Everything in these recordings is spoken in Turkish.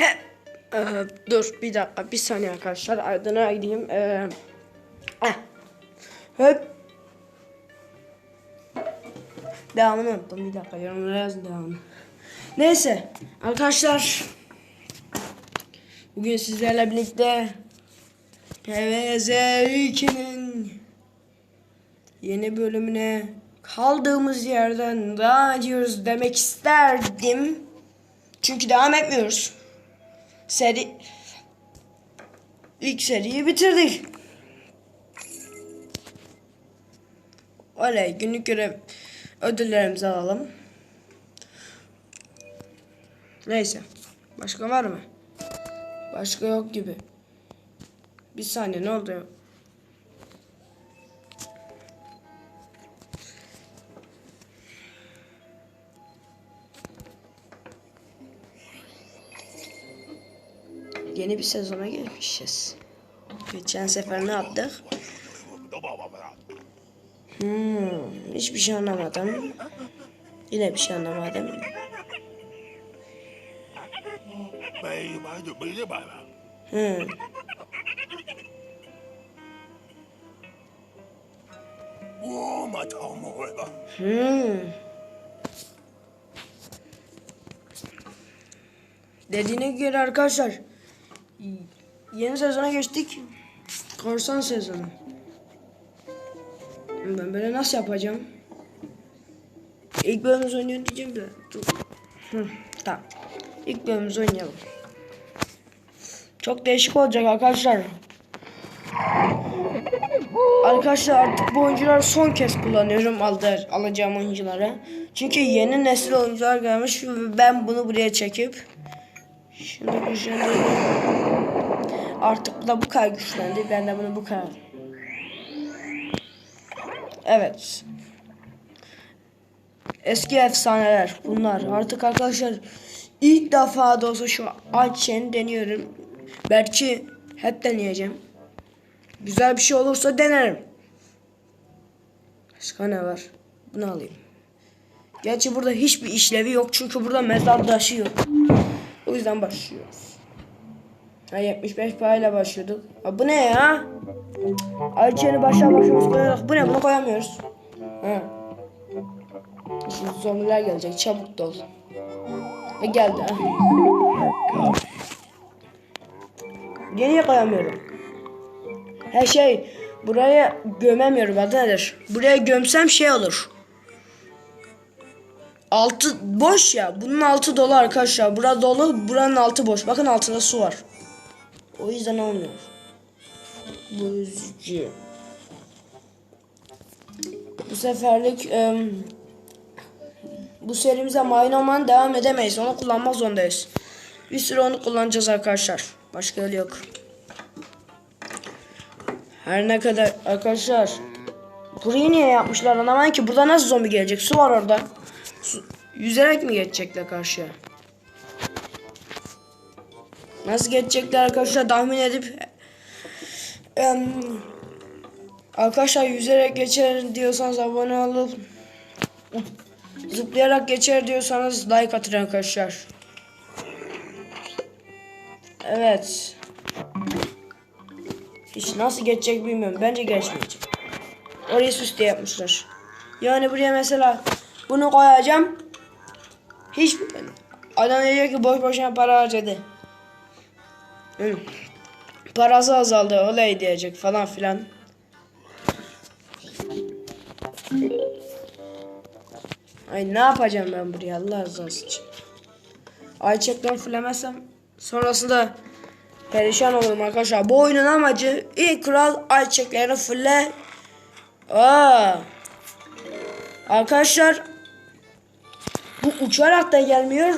He. Ee, dur bir dakika bir saniye arkadaşlar ardına gideyim. Ee, heh. Hep. Devamını unuttum bir dakika yorumlara yazın devamını. Neyse arkadaşlar. Bugün sizlerle birlikte PVZ 2'nin yeni bölümüne kaldığımız yerden devam ediyoruz demek isterdim. Çünkü devam etmiyoruz. Seri ilk seriyi bitirdik. Oley günlük görev ödüllerimizi alalım. Neyse. Başka var mı? Başka yok gibi. Bir saniye ne oldu Yeni bir sezona girmişiz. Geçen sefer ne yaptık? Hmm, hiçbir şey anlamadım. Yine bir şey anlamadım. Hmm. Hmm. Dediğine göre arkadaşlar yeni sezona geçtik. Korsan sezonu. Ben böyle nasıl yapacağım? İlk bölümümüzü oynuyor diyeceğim de. Dur. Tamam. İlk bölümümüzü oynayalım. Çok değişik olacak arkadaşlar. Arkadaşlar artık bu oyuncuları son kez kullanıyorum aldı, alacağım oyuncuları. Çünkü yeni nesil oyuncular gelmiş ve ben bunu buraya çekip şimdi güçlendirdim. Artık bu da bu kadar güçlendi. Ben de bunu bu kadar. Evet. Eski efsaneler bunlar. Artık arkadaşlar ilk defa da olsa şu Ayçen'i deniyorum. Belki hep deneyeceğim. Güzel bir şey olursa denerim. Başka ne var? Bunu alayım. Gerçi burada hiçbir işlevi yok çünkü burada mezar taşı yok. O yüzden başlıyoruz. Ha 75 parayla başlıyorduk. Ha, bu ne ya? Ayça'nı başa başımız koyarak bu ne bunu koyamıyoruz. Ha. Şimdi zombiler gelecek çabuk dol. Ve geldi ha. Geriye koyamıyorum. Her şey buraya gömemiyorum adı nedir? Buraya gömsem şey olur. Altı boş ya. Bunun altı dolu arkadaşlar. Bura dolu, buranın altı boş. Bakın altında su var. O yüzden olmuyor. Buzcu. Bu seferlik em, bu serimize Maynoman devam edemeyiz. Onu kullanmak zorundayız. Bir süre onu kullanacağız arkadaşlar. Başka yolu yok. Her ne kadar arkadaşlar burayı niye yapmışlar anlamadım ki burada nasıl zombi gelecek su var orada yüzerek mi geçecekler karşıya nasıl geçecekler arkadaşlar tahmin edip arkadaşlar yüzerek geçer diyorsanız abone olup zıplayarak geçer diyorsanız like atın arkadaşlar evet hiç nasıl geçecek bilmiyorum. Bence geçmeyecek. Orayı süs yapmışlar. Yani buraya mesela bunu koyacağım. Hiç adam diyecek ki boş boşuna para harcadı. Hı. Parası azaldı olay diyecek falan filan. Ay ne yapacağım ben buraya Allah razı olsun. Ayçekten fırlamazsam sonrasında perişan olurum arkadaşlar. Bu oyunun amacı ilk kural ayçiçeklerini fırla. Aa. Arkadaşlar bu uçarak da gelmiyor.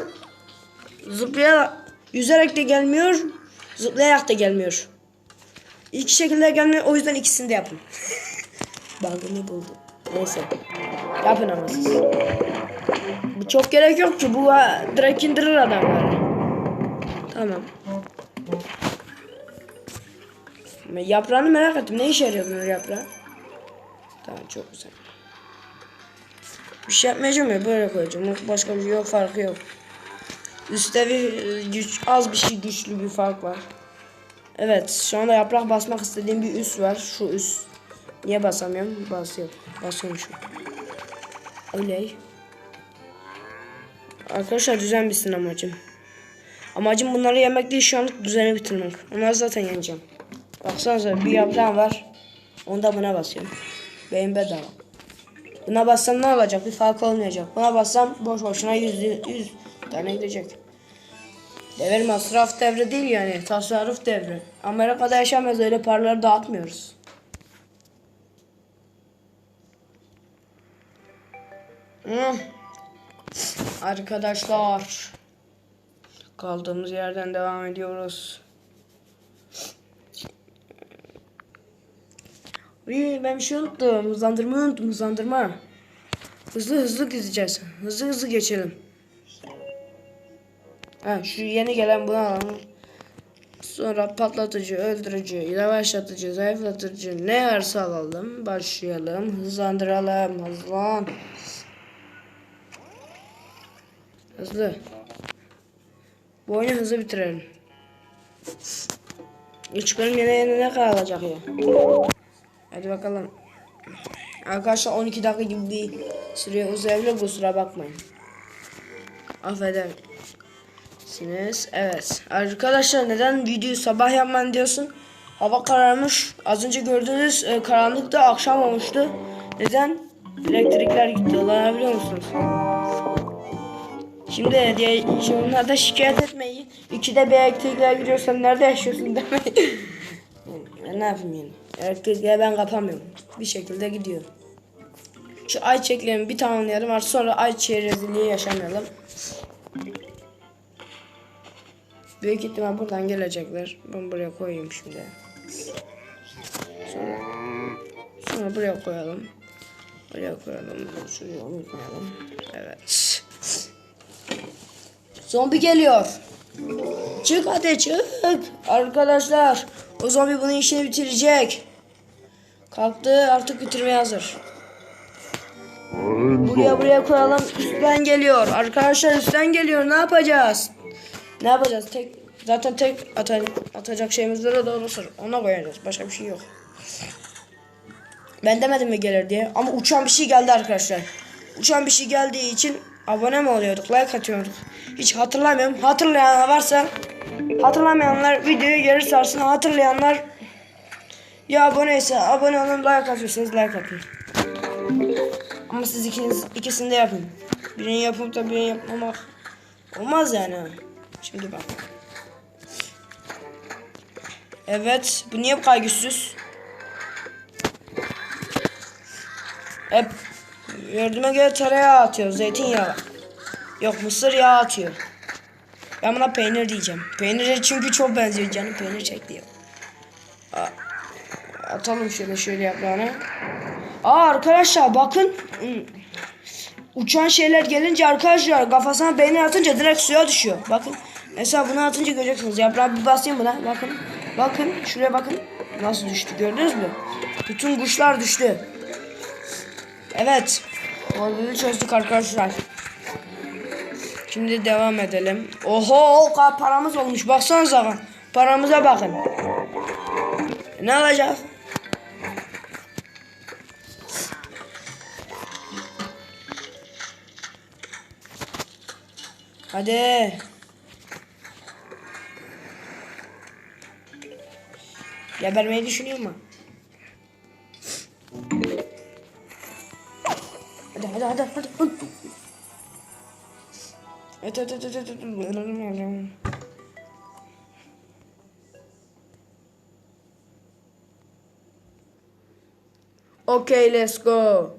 Zıplayarak, yüzerek de gelmiyor. Zıplayarak da gelmiyor. İki şekilde gelmiyor. O yüzden ikisini de yapın. Bug'ını buldum. Neyse. Yapın ama siz. Bu çok gerek yok ki. Bu direkt indirir adamları. Tamam. Yaprağını merak ettim. Ne işe yarıyor bunun yaprağı? Tamam çok güzel. Bir şey yapmayacağım ya böyle koyacağım. Başka bir şey yok farkı yok. Üstte bir e, güç, az bir şey güçlü bir fark var. Evet şu anda yaprak basmak istediğim bir üst var. Şu üst. Niye basamıyorum? Basıyorum. Basıyormuşum. Öyle. Arkadaşlar düzen bitsin amacım. Amacım bunları yemek değil şu anlık düzeni bitirmek. Onları zaten yeneceğim. Baksanıza bir yaprağım var. Onu da buna basıyorum. Beyin bedava. Buna bassam ne olacak? Bir fark olmayacak. Buna bassam boş boşuna 100, 100 tane gidecek. Devir masraf devri değil yani. Tasarruf devri. Amerika'da yaşamıyoruz öyle paraları dağıtmıyoruz. Hı. Arkadaşlar. Kaldığımız yerden devam ediyoruz. Ben bir şey unuttum. Hızlandırma unuttum. Hızlandırma. Hızlı hızlı gideceğiz. Hızlı hızlı geçelim. Ha, şu yeni gelen bunu alalım. Sonra patlatıcı, öldürücü, yavaşlatıcı, zayıflatıcı ne varsa alalım. Başlayalım. Hızlandıralım. Hızlan. Hızlı. Bu oyunu hızlı bitirelim. Üç bölüm yine ne kadar alacak ya? Hadi bakalım. Arkadaşlar 12 dakika gibi bir süre uzayabilir kusura bakmayın. Affedersiniz. Evet. Arkadaşlar neden videoyu sabah yapman diyorsun? Hava kararmış. Az önce gördüğünüz e, karanlıkta akşam olmuştu. Neden? Elektrikler gitti. Anlayabiliyor musunuz? Şimdi diye onlarda şikayet etmeyin. İkide bir elektrikler gidiyor. Sen nerede yaşıyorsun demeyin. Ya ne yapayım yani? Elektrikleri ben kapamıyorum. Bir şekilde gidiyor. Şu ay bir tamamlayalım artık sonra ay rezilliği yaşamayalım. Büyük ihtimal buradan gelecekler. Ben buraya koyayım şimdi. Sonra, sonra buraya koyalım. Buraya koyalım. Şuraya onu koyalım. Evet. Zombi geliyor. Çık hadi çık. Arkadaşlar o zombi bunun işini bitirecek. Kalktı artık bitirmeye hazır. Buraya buraya koyalım. Üstten geliyor. Arkadaşlar üstten geliyor. Ne yapacağız? Ne yapacağız? Tek zaten tek ata, atacak şeyimiz var da ona koyacağız. Başka bir şey yok. Ben demedim mi gelir diye. Ama uçan bir şey geldi arkadaşlar. Uçan bir şey geldiği için abone mi oluyorduk? Like atıyorduk. Hiç hatırlamıyorum. Hatırlayan varsa hatırlamayanlar videoyu geri sarsın. Hatırlayanlar ya aboneyse abone olun like atıyorsanız like atın. Ama siz ikiniz ikisini de yapın. Birini yapıp da birini yapmamak olmaz yani. Şimdi bak. Evet. Bu niye bu kadar güçsüz? Hep gördüğüme göre tereyağı atıyor. Zeytinyağı. Yok mısır yağı atıyor. Ben buna peynir diyeceğim. Peynire çünkü çok benziyor canım. Peynir çek diyor. Atalım şöyle şöyle yaprağını. Aa arkadaşlar bakın. Uçan şeyler gelince arkadaşlar kafasına peynir atınca direkt suya düşüyor. Bakın. Mesela bunu atınca göreceksiniz. Yaprağı bir basayım buna. Bakın. Bakın. Şuraya bakın. Nasıl düştü gördünüz mü? Bütün kuşlar düştü. Evet. Modülü çözdük arkadaşlar. Şimdi devam edelim. Oho o paramız olmuş. Baksanıza. Paramıza bakın. Ne alacağız? Hadi. Gebermeyi düşünüyor mu? Hadi hadi hadi hadi. Evet evet evet. evet. Okay, let's go.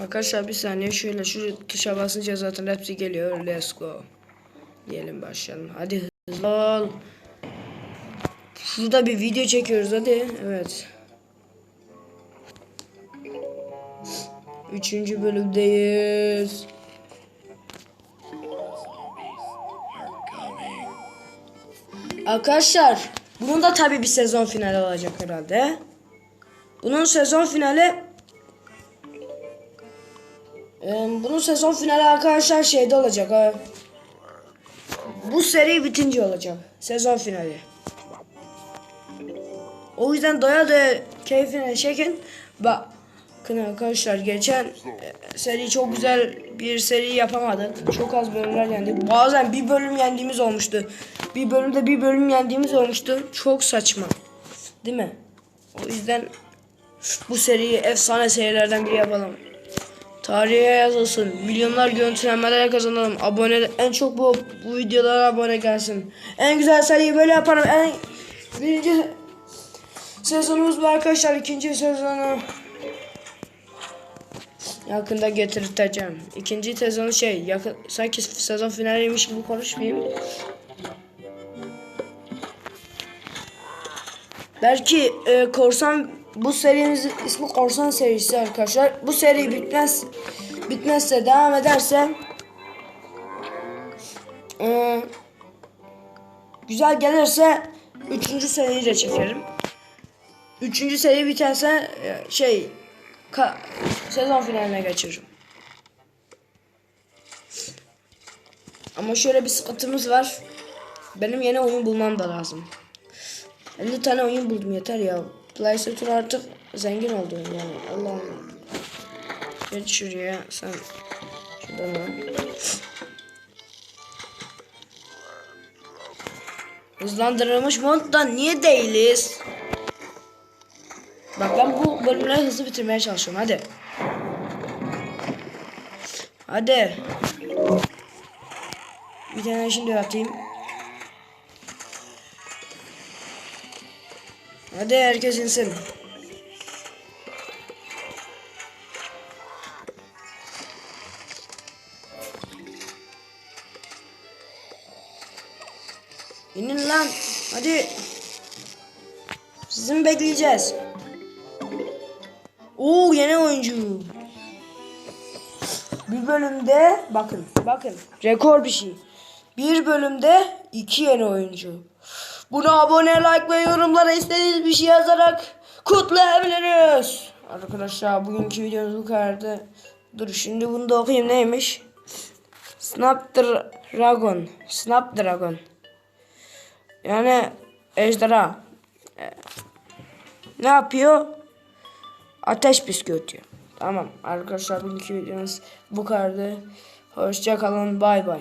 Arkadaşlar bir saniye şöyle şu tuşa basınca zaten hepsi geliyor. Let's go. Diyelim başlayalım. Hadi hızlı ol. Şurada bir video çekiyoruz hadi. Evet. Üçüncü bölümdeyiz. Arkadaşlar bunun da tabi bir sezon finali olacak herhalde. Bunun sezon finali bunun sezon finali arkadaşlar şeyde olacak. ha. Bu seri bitince olacak. Sezon finali. O yüzden doya doya keyfine çekin. Bakın arkadaşlar geçen e, seri çok güzel bir seri yapamadık. Çok az bölümler yendik. Bazen bir bölüm yendiğimiz olmuştu. Bir bölümde bir bölüm yendiğimiz olmuştu. Çok saçma. Değil mi? O yüzden bu seriyi efsane serilerden biri yapalım. Tarihe yazılsın. Milyonlar görüntülenmeler kazanalım. Abone en çok bu bu videolara abone gelsin. En güzel seriyi böyle yaparım. En birinci sezonumuz bu arkadaşlar. ikinci sezonu yakında getirteceğim. İkinci sezonu şey yakın sanki sezon finaliymiş gibi konuşmayayım. Belki e, korsan bu serimizin ismi korsan serisi arkadaşlar. Bu seri bitmez bitmezse devam ederse e, güzel gelirse üçüncü seriyi de çekerim. Üçüncü seri biterse e, şey ka- sezon finaline geçiririm. Ama şöyle bir sıkıntımız var. Benim yeni oyun bulmam da lazım. 50 tane oyun buldum yeter ya. PlayStation artık zengin oldu yani. Allah'ım. Geç şuraya sen. Şuradan al. Hızlandırılmış modda niye değiliz? Bak ben bu bölümleri hızlı bitirmeye çalışıyorum hadi. Hadi. Bir tane şimdi atayım. Hadi herkes insin. İnin lan. Hadi. Sizi mi bekleyeceğiz? Oo yeni oyuncu. Bir bölümde bakın bakın rekor bir şey. Bir bölümde iki yeni oyuncu. Buna abone, like ve yorumlara istediğiniz bir şey yazarak kutlayabiliriz. Arkadaşlar bugünkü videomuz bu kadardı. Dur şimdi bunu da okuyayım neymiş? Snapdragon. Snapdragon. Yani ejderha. Ne yapıyor? Ateş püskürtüyor. Tamam arkadaşlar bugünkü videomuz bu kadardı. Hoşça kalın. Bay bay.